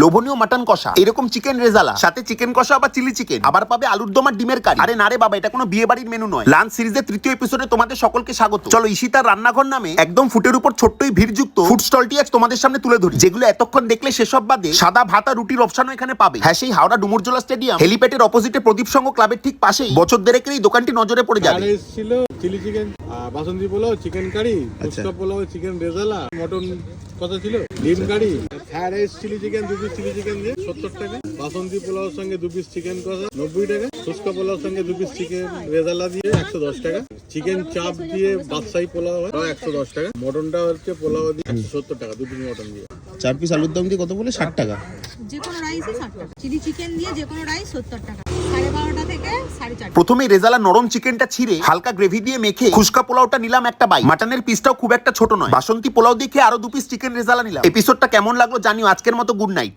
লোভনীয় মাটন কষা। এরকম চিকেন রেজালা। সাথে চিকেন কষা বা চিলি চিকেন আবার পাবে আলুর দম আর ডিমের কারি। আরে না রে বাবা, এটা কোনো বিয়ে বাড়ির মেনু নয়। লাঞ্চ সিরিজের তৃতীয় এপিসোডে তোমাদের সকলকে স্বাগত। চলো ঈশিতার রান্নাঘর নামে একদম ফুটের উপর ছোট্টই ভিড়যুক্ত ফুড স্টলটি আজ তোমাদের সামনে তুলে ধরি। যেগুলো এতক্ষণ দেখলে সেসব বাদে সাদা ভাত আর রুটির অপশনও এখানে পাবে। হ্যাঁ সেই হাওড়া ডুমুরজোলা স্টেডিয়াম হেলিপ্যাডের অপোজিটে প্রদীপ সংঘ ক্লাবের ঠিক পাশেই। বছর দেড়েকের এই দোকানটি নজরে পড়ে যাবে। Chilli chicken basanti pulao chicken curry fuchka pulao chicken rezala mutton কথা ছিল ডিম curry fried rice chilli chicken দু পিস চিলি চিকেন দিয়ে সত্তর টাকা। বাসন্তী পোলাওর সঙ্গে দু পিস চিকেন কষা নব্বই টাকা। ফুচকা পোলাওর সঙ্গে দু পিস চিকেন রেজালা দিয়ে একশো দশ টাকা। চিকেন চাপ দিয়ে বাদশাহী পোলাও হয় একশো দশ টাকা। মটনটা হচ্ছে পোলাও দিয়ে একশো সত্তর টাকা দু পিস মটন দিয়ে। চার পিস আলুর দম দিয়ে কত বলে? ষাট টাকা। যে কোনো রাইসই ষাট টাকা। চিলি চিকেন দিয়ে যে কোনো রাইস সত্তর টাকা। সাড়ে চারটা প্রথমে রেজালা নরম চিকেনটা ছিঁড়ে হালকা গ্রেভি দিয়ে মেখে খুশকা পোলাওটা নিলাম একটা বাই মাটনের পিসটাও খুব একটা ছোট নয়। বাসন্তী পোলাও দেখে আরও দু পিস চিকেন রেজালা নিলাম। এপিসোডটা কেমন লাগল জানিও। আজকের মতো গুড নাইট